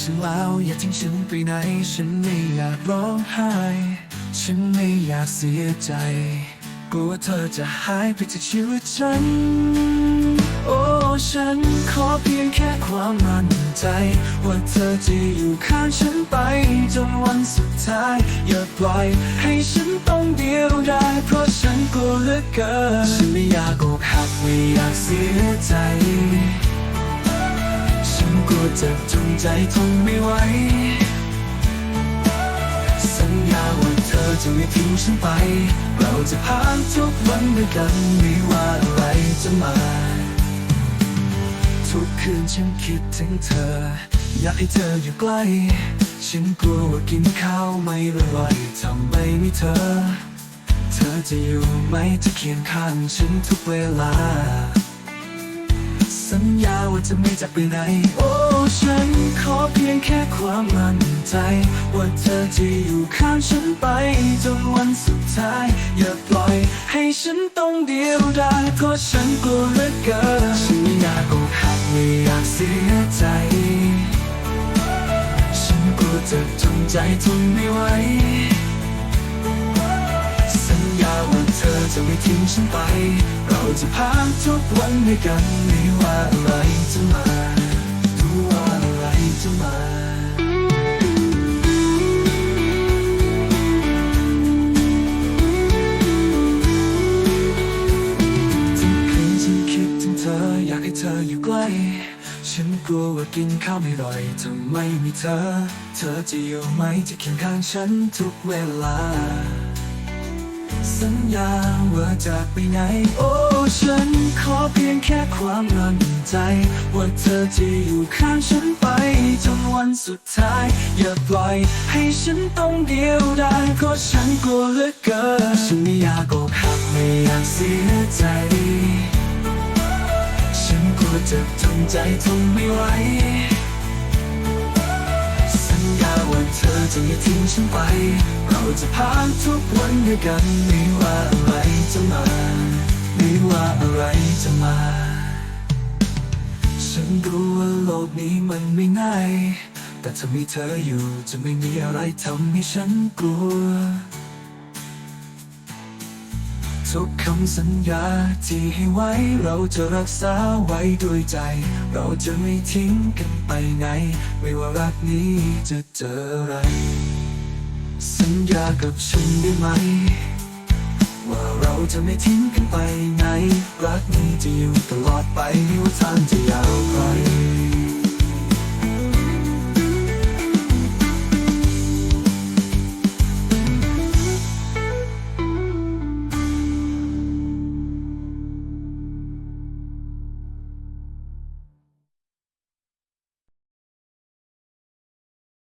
ฉันแล้วอย่าทิ้งฉันไปไหน ฉันไม่อยากร้องไห้ ฉันไม่อยากเสียใจ กลัวเธอจะหายไปจากชีวิตฉัน โอ้ฉันขอเพียงแค่ความมั่นใจ ว่าเธอจะอยู่ข้างฉันไปจนวันสุดท้าย อย่าปล่อยให้ฉันต้องเดียวดายเพราะฉันกลัวเหลือเกิน ฉันไม่อยากอกหักไม่อยากเสียใจ จะจนใจทนไม่ไหว สัญญาว่าเธอจะไม่ทิ้งฉันไป เราจะผ่านทุกวันด้วยกันไม่ว่าอะไรจะมา ทุกคืนฉันคิดถึงเธอ อยากให้เธออยู่ใกล้ ฉันกลัวว่ากินข้าวไม่อร่อยทำไม่มีเธอ เธอจะอยู่ไหมจะเคียงข้างฉันทุกเวลา สัญญาว่าจะไม่จากไปไหน โอ้ ฉันขอเพียงแค่ความมั่นใจ ว่าเธอจะอยู่ข้างฉันไป จนวันสุดท้าย อย่าปล่อย ให้ฉันต้องเดียวดายเพราะฉันกลัวเหลือเกินฉันไม่อยากอกหักไม่อยากเสียใจ ฉันกลัวจะจนใจทนไม่ไหว จะไม่ทิ้งฉันไป เราจะผ่านทุกวันด้วยกันไม่ว่าอะไรจะมาไม่ว่าอะไรจะมาทุกคืนฉันคิดถึงเธออยากให้เธออยู่ใกล้ ฉันกลัวว่ากินข้าวไม่อร่อยถ้าไม่มีเธอ เธอจะอยู่ไหมจะเคียงข้างฉันทุกเวลา สัญญาว่าจะไปไหน โอ้ ฉันขอเพียงแค่ความมั่นใจ ว่าเธอจะอยู่ข้างฉันไปจนวันสุดท้าย อย่าปล่อยให้ฉันต้องเดียวดายเพราะฉันกลัวเหลือเกิน ฉันไม่อยากอกหักไม่อยากเสียใจ ฉันกลัวจะทนใจทนไม่ไหว เธอจะไม่ทิ้งฉันไป เราจะผ่านทุกวันด้วยกัน ไม่ว่าอะไรจะมา ไม่ว่าอะไรจะมา ฉันรู้ว่าโลกนี้มันไม่ง่าย แต่ถ้ามีเธออยู่จะไม่มีอะไรทำให้ฉันกลัว ทุกคำสัญญาที่ให้ไว้ เราจะรักษาไว้ด้วยใจ เราจะไม่ทิ้งกันไปไหน ไม่ว่ารักนี้จะเจออะไร สัญญากับฉันได้ไหม ว่าเราจะไม่ทิ้งกันไปไหน รักนี้จะอยู่ตลอดไปไม่ว่าทางจะยาวไกล